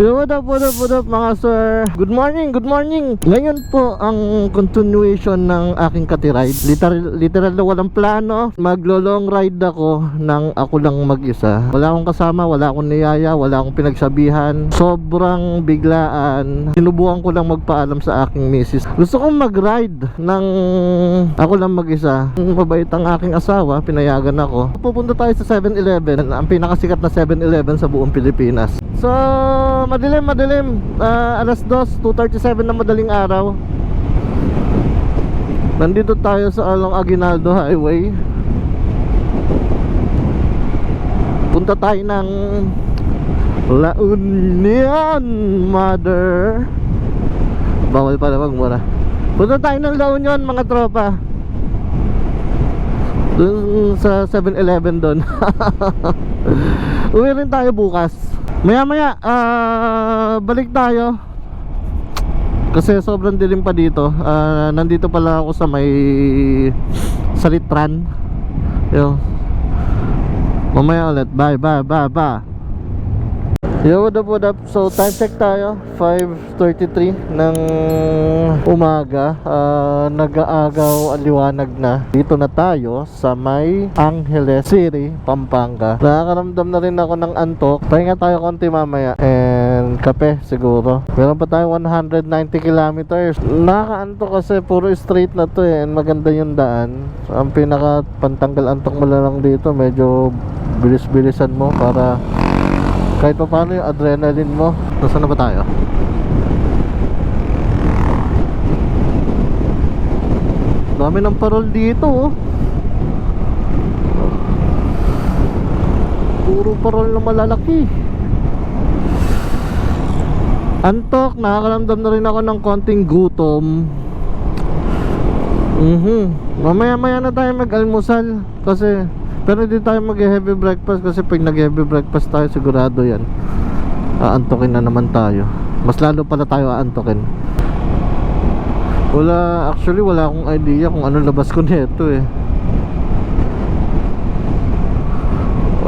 What up, what up, what up mga sir? Good morning, good morning. Ngayon po ang continuation ng aking katiride. Literal, literal na walang plano. Maglo-long ride ako ng ako lang mag-isa. Wala akong kasama, wala akong niyaya, wala akong pinagsabihan. Sobrang biglaan. Sinubukan ko lang magpaalam sa aking misis. Gusto kong mag-ride ng ako lang mag-isa. Mabait ang aking asawa, pinayagan ako. Pupunta tayo sa 7-Eleven, ang pinakasikat na 7-Eleven sa buong Pilipinas. So, madilim, madilim. Ah, alas 2, 2.37 na madaling araw. Nandito tayo sa Along Aguinaldo Highway. Punta tayo ng La Union, mother. Bawal pala magmura. Punta tayo ng La Union, mga tropa. Dun sa 7-Eleven doon. Uwi rin tayo bukas. Maya maya, ah, balik tayo. Kasi sobrang dilim pa dito. Ah, nandito pala ako sa may Salitran. Yo. Mamaya ulit. Bye, bye, bye, bye. Yo, what up, what up? So, time check tayo. 5.33 ng umaga. Uh, Nag-aagaw ang liwanag na. Dito na tayo sa may Angeles City, Pampanga. Nakakaramdam na rin ako ng antok. Pahinga tayo konti mamaya. And kape siguro. Meron pa tayo 190 kilometers. Nakakaantok kasi puro straight na to eh. And maganda yung daan. So, Ang pinaka pantanggal antok mo lang dito Medyo bilis-bilisan mo para kahit pa paano yung adrenaline mo Nasaan na ba tayo? Dami ng parol dito oh Puro parol na malalaki Antok, nakakalamdam na rin ako ng konting gutom Mhm. Mamaya maya na tayo mag-almusal kasi pero hindi tayo mag-heavy breakfast kasi pag nag-heavy breakfast tayo sigurado yan. Aantokin na naman tayo. Mas lalo pala tayo aantokin. Wala, actually wala akong idea kung ano labas ko nito eh.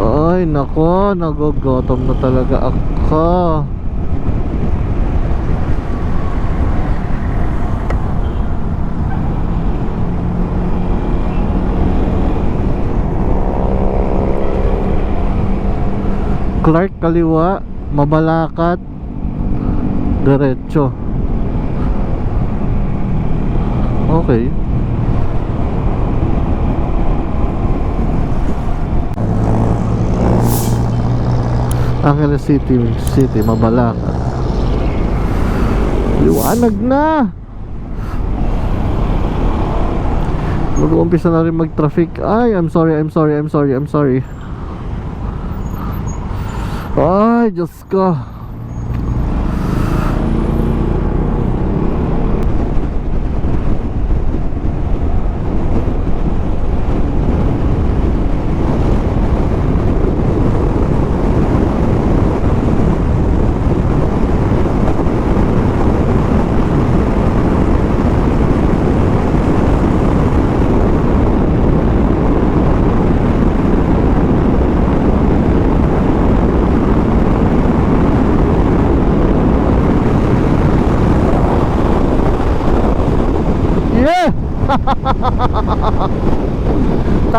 Ay, nako, nagogotom na talaga ako. Clark kaliwa, Mabalakat, diretso. Okay. Angeles City, City, Mabalakat. Liwanag na! Mag-uumpisa na rin mag-traffic. Ay, I'm sorry, I'm sorry, I'm sorry, I'm sorry. Ay, Diyos ko.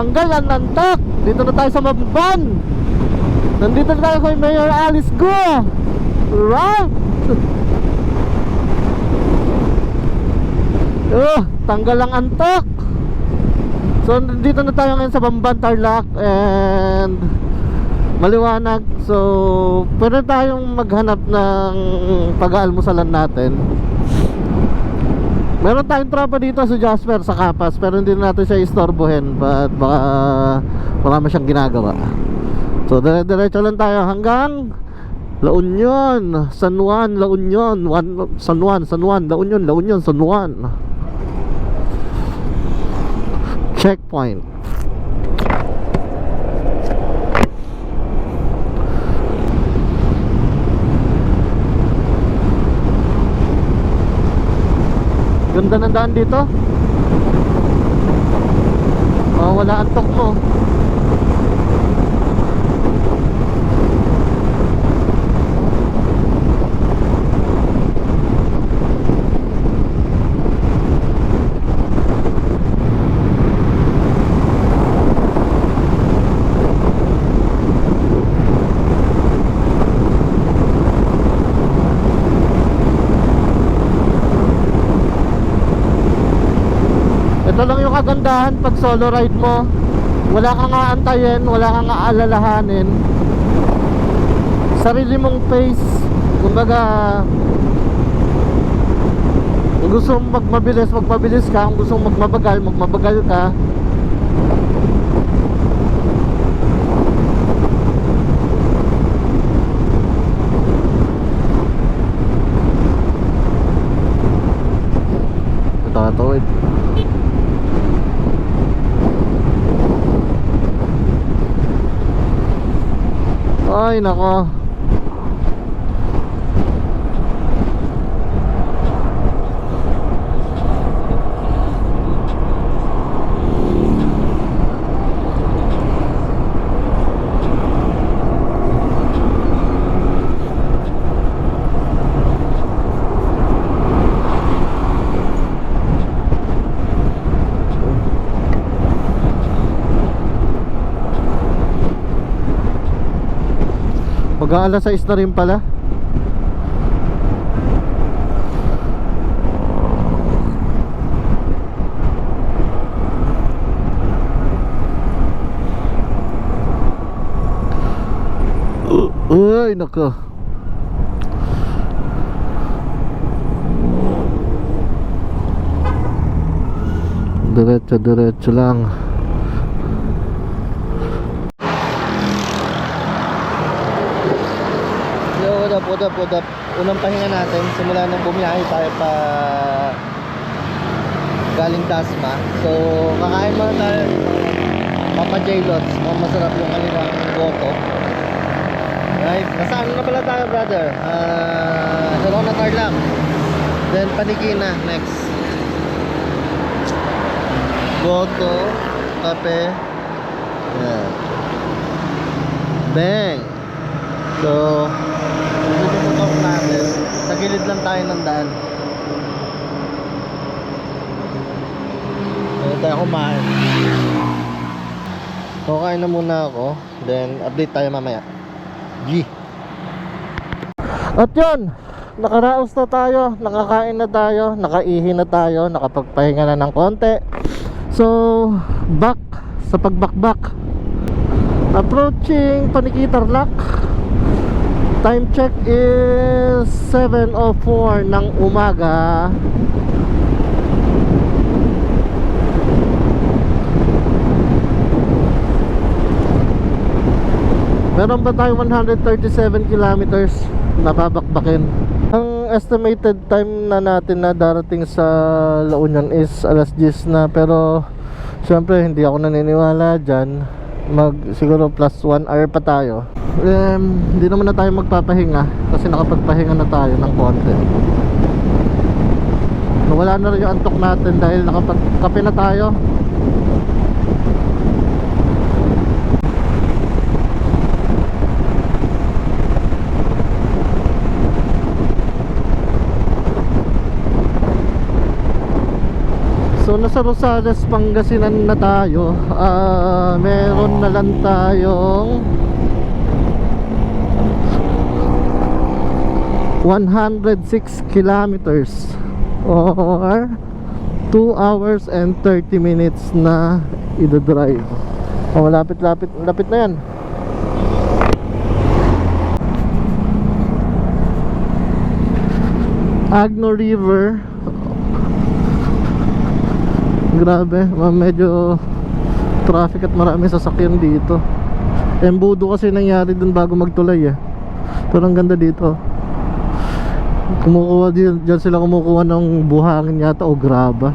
Tanggal ang nantak. Dito na tayo sa Mamban. Nandito na tayo kay Mayor Alice Go. Right? Oh, tanggal ang antok. So dito na tayo ngayon sa Bamban Tarlac and maliwanag. So pwede tayong maghanap ng pag-aalmusalan natin. Meron tayong tropa dito sa Jasper sa Kapas pero hindi natin siya istorbohin but baka marami siyang ginagawa. So dire-diretso lang tayo hanggang La Union, San Juan, La Union, Juan, San Juan, San Juan, La Union, La Union, San Juan. Checkpoint. Ganda ng daan dito. Oh, wala antok mo. Ito lang yung kagandahan pag solo ride mo. Wala kang aantayin, wala kang aalalahanin. Sarili mong pace. Kumbaga, kung gusto mong magmabilis, magmabilis ka. Kung gusto mong magmabagal, magmabagal ka. Ay, nako. Mag-aalas 6 na rin pala. Uy, nako. Diretso, diretso lang. Yo, what up, what up, what up? Unang pahinga natin, simula nung bumiyahe tayo pa galing Tasma. So, kakain muna tayo Papa J Lots. Mukhang masarap yung kanilang goto. Right, nasa ano na pala tayo, brother? Uh, Herona Tarlac. Then, Panikina next. Goto, kape. Yan. Bang! So, Sa gilid lang tayo ng daan. Kaya tayo kumain. So, kain na muna ako. Then, update tayo mamaya. G. At yun, nakaraos na tayo, nakakain na tayo, nakaihi na tayo, nakapagpahinga na ng konti. So, back sa pagbakbak. Approaching Panikitarlac. Time check is 7.04 ng umaga Meron ba tayo 137 kilometers na babakbakin? Ang estimated time na natin na darating sa La Union is alas 10 na pero syempre hindi ako naniniwala dyan mag siguro plus 1 hour pa tayo. Um, hindi naman na tayo magpapahinga kasi nakapagpahinga na tayo ng konti. Nawala na rin yung antok natin dahil nakapagkape na tayo So nasa Rosales, Pangasinan na tayo. Ah, meron na lang tayong 106 kilometers or 2 hours and 30 minutes na ida-drive. Oh, lapit-lapit, lapit na 'yan. Agno River Grabe, medyo traffic at marami sasakyan dito. Embudo kasi nangyari dun bago magtulay eh. Pero ang ganda dito. Kumukuha din, dyan sila kumukuha ng buhangin yata o graba.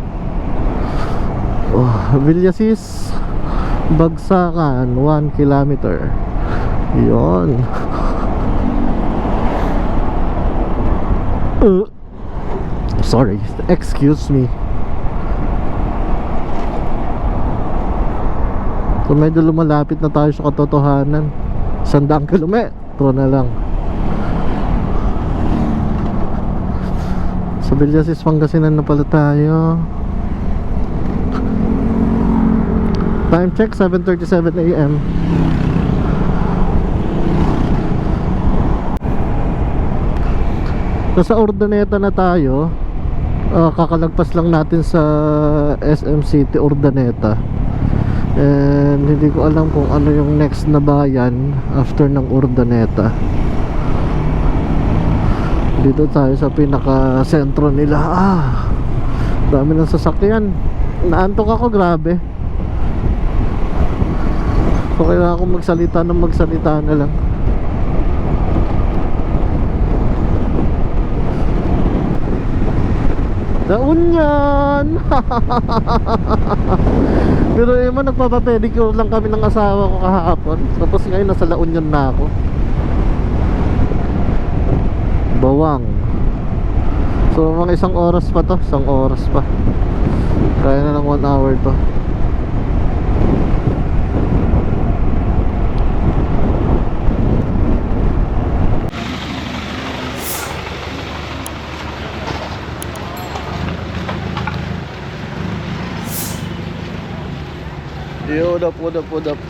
Oh, Villasis Bagsakan 1 kilometer. Yon. Uh, sorry, excuse me. So medyo lumalapit na tayo sa katotohanan Sandaang kilometro na lang Sa Villasis Pangasinan na pala tayo Time check 7.37 a.m. Nasa Ordaneta na tayo Ah, kakalagpas lang natin sa SM City Urdaneta. And hindi ko alam kung ano yung next na bayan after ng Urdaneta. Dito tayo sa pinaka sentro nila. Ah, dami ng sasakyan. Naantok ako, grabe. So kailangan ako magsalita ng magsalita na lang. Daunyan! Pero eh man, nagpapapedicure lang kami ng asawa ko kahapon. Tapos ngayon nasa La Union na ako. Bawang. So mga isang oras pa to, isang oras pa. Kaya na ng one hour to. Yo, what up, what up, what up?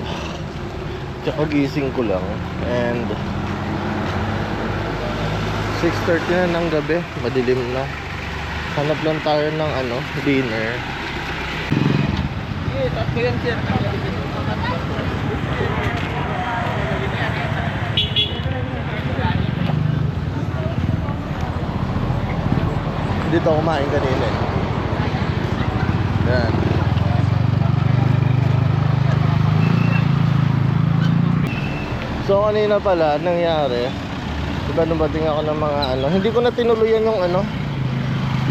Tsaka gising ko lang. And 6.30 na ng gabi. Madilim na. Hanap lang tayo ng ano, dinner. Dito ako kumain kanina eh. Yan kanina pala nangyari. Diba dumating ako ng mga ano Hindi ko na tinuluyan yung ano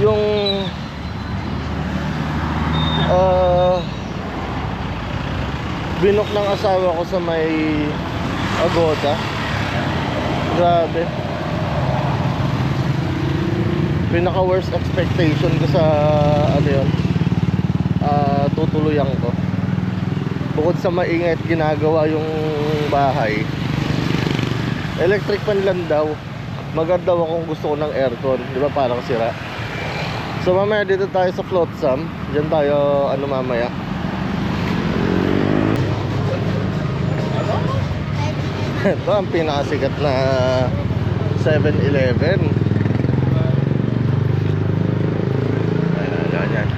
Yung uh, Binok ng asawa ko sa may Agoda. Grabe. Pinaka worst expectation ko sa Ano yun ah, Tutuluyan ko. Bukod sa maingay at ginagawa yung bahay electric fan lang daw. Maganda daw kung gusto ko ng aircon. Di ba parang sira? So mamaya dito tayo sa Flotsam. Dyan tayo ano mamaya. Ito ang pinakasikat na 7-Eleven ayan, ayan, ayan.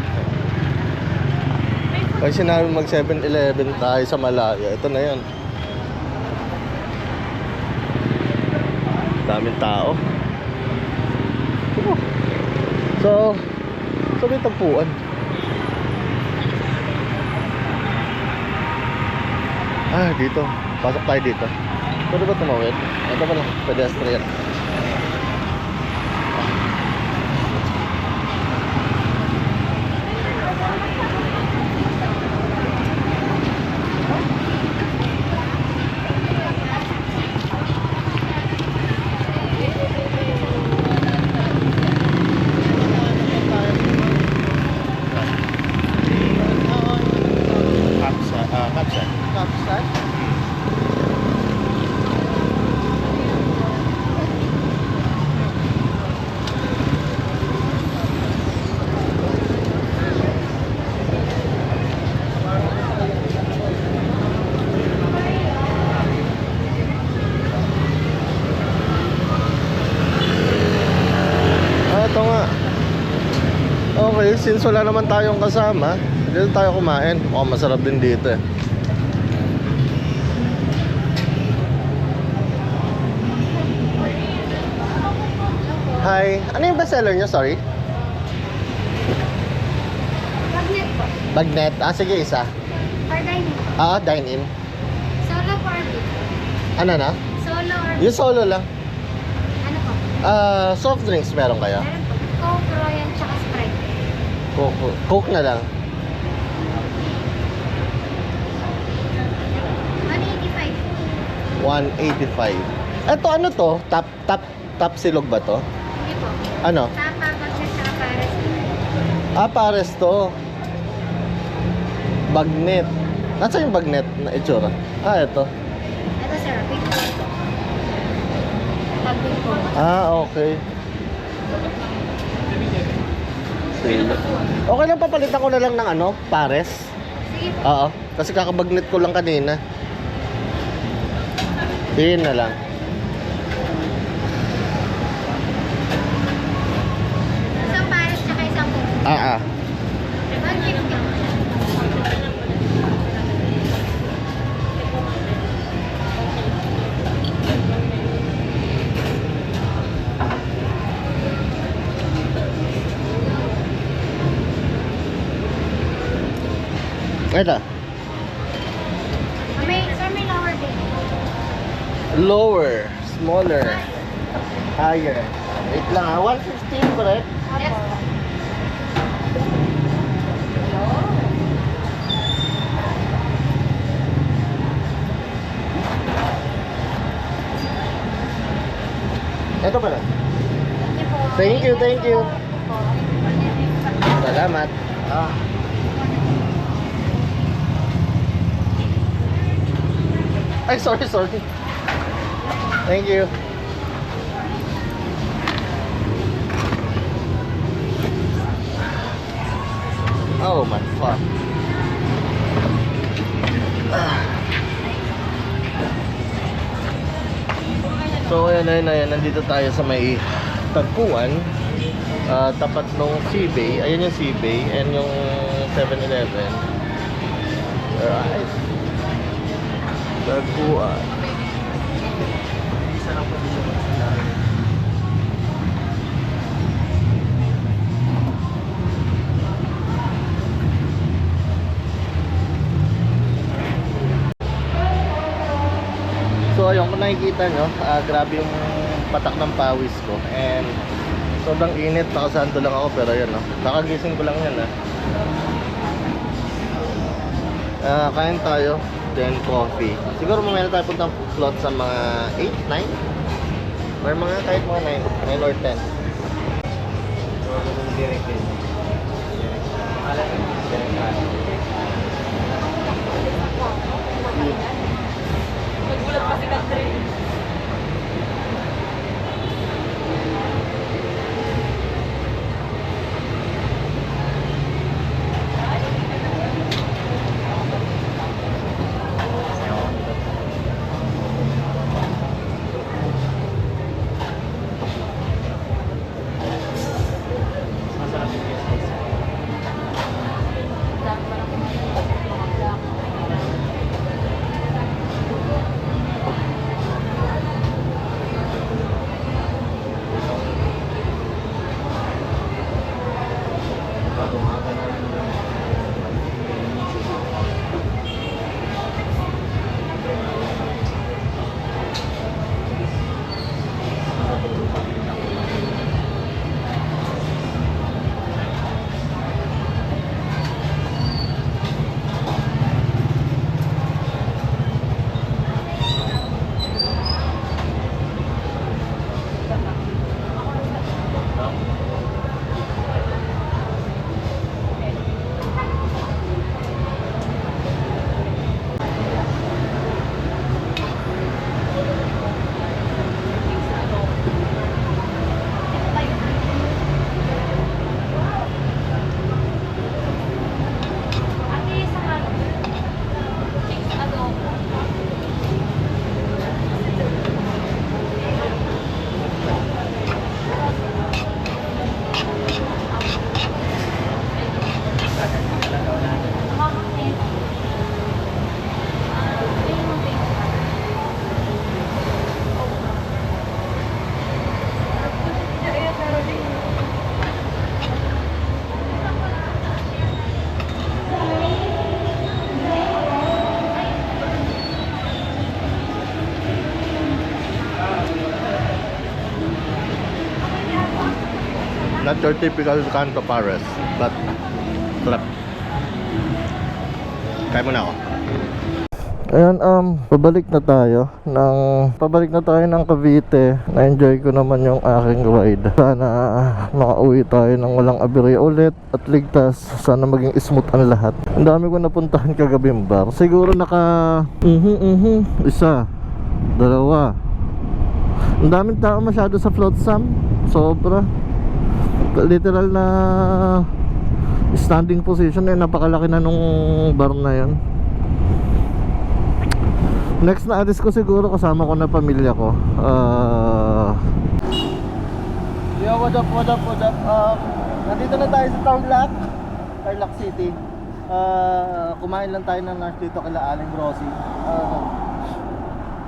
Pag sinabi mag 7-Eleven tayo sa Malaya, ito na yan. Daming tao. So, so may tagpuan. Ah, dito. Pasok tayo dito. Pwede ba tumawid? Ito pala, pedestrian. Kapsa, ah, kapsa. Kapsat? Ah, ito nga. Okay, since wala naman tayong kasama, dito tayo kumain. Mukhang masarap din dito eh. Hi. Ano yung bestseller nyo? Sorry. Magnet po. Bagnet. Ah, sige, isa. Or dining. Ah, dine-in. Solo po or? Ano na? Solo or Yung solo lang. Ano po? Ah, soft drinks meron kayo? Meron po. Coke, Royal, tsaka. Coke, Coke na lang. 185. 185. Ito ano to? Tap, tap, tap silog ba to? Hindi po. Ano? Tapa, Bagnet, tsaka Pares. Ah, pares to. Bagnet. Nasaan yung bagnet na itsura? Ah, ito. Ito sir, big po. Ah, okay. Sige. Okay lang papalitan ko na lang ng ano, pares. Oo, kasi kakabagnet ko lang kanina. Yun na lang. Isang Pares, tsaka isang Ito. May, sir, may lower din. Lower, smaller, higher. Wait lang ha, 115 correct? Yes. Ito pala. Thank you po. Thank you, thank you. Salamat. Ah. Ay, sorry, sorry. Thank you. Oh my fuck. So ayan ayan ayan nandito tayo sa may tagpuan ah, tapat nung Seabay ayun yung Seabay and yung 7-Eleven right tagpuan isa So ayun kung nakikita nyo, ah, grabe yung patak ng pawis ko. And sobrang init, nakasando lang ako pero yun no, nakagising ko lang yan ah. Ah, kain tayo, then coffee. Siguro mamaya tayo puntang slot sa mga 8, 9 or mga kahit mga 9, 9 or 10. Ate, Not your typical Canto Pares, but sarap. Kaya mo na ako. Ayan, um, pabalik na tayo ng, pabalik na tayo ng Cavite. Na-enjoy ko naman yung aking ride. Sana ah, makauwi tayo ng walang aberya ulit at ligtas. Sana maging smooth ang lahat. Ang dami ko napuntahan kagabi bar. Siguro naka, mhm, mhm, isa, dalawa. Ang daming tao masyado sa flotsam. Sobra literal na standing position eh. Napakalaki na nung bar na yan next na alis ko siguro kasama ko na pamilya ko. Ah. Yo, what up, what up, what up? Um, Nandito na tayo sa Tarlac Tarlac City. Ah, Kumain lang tayo ng lunch dito kila Aling Rossi Ah,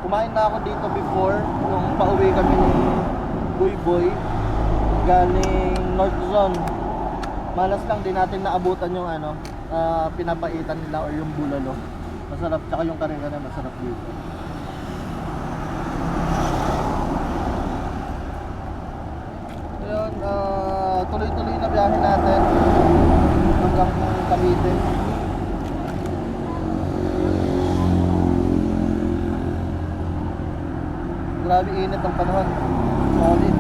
Kumain na ako dito before Nung pauwi kami ng Buy Boy galing North Zone. Malas lang din natin naabutan yung ano, ah, pinapaitan nila or yung bulalo. Masarap, tsaka yung karera masarap dito. Ayun, ah, tuloy-tuloy na biyahe natin hanggang Cavite. Grabe init ang panahon. Solid.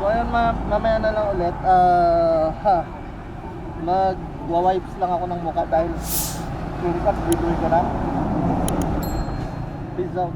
So ayun, ma mamaya na lang ulit. Ah, ha. Mag-wipes lang ako ng mukha dahil Purikat, bibili ko na. Peace out.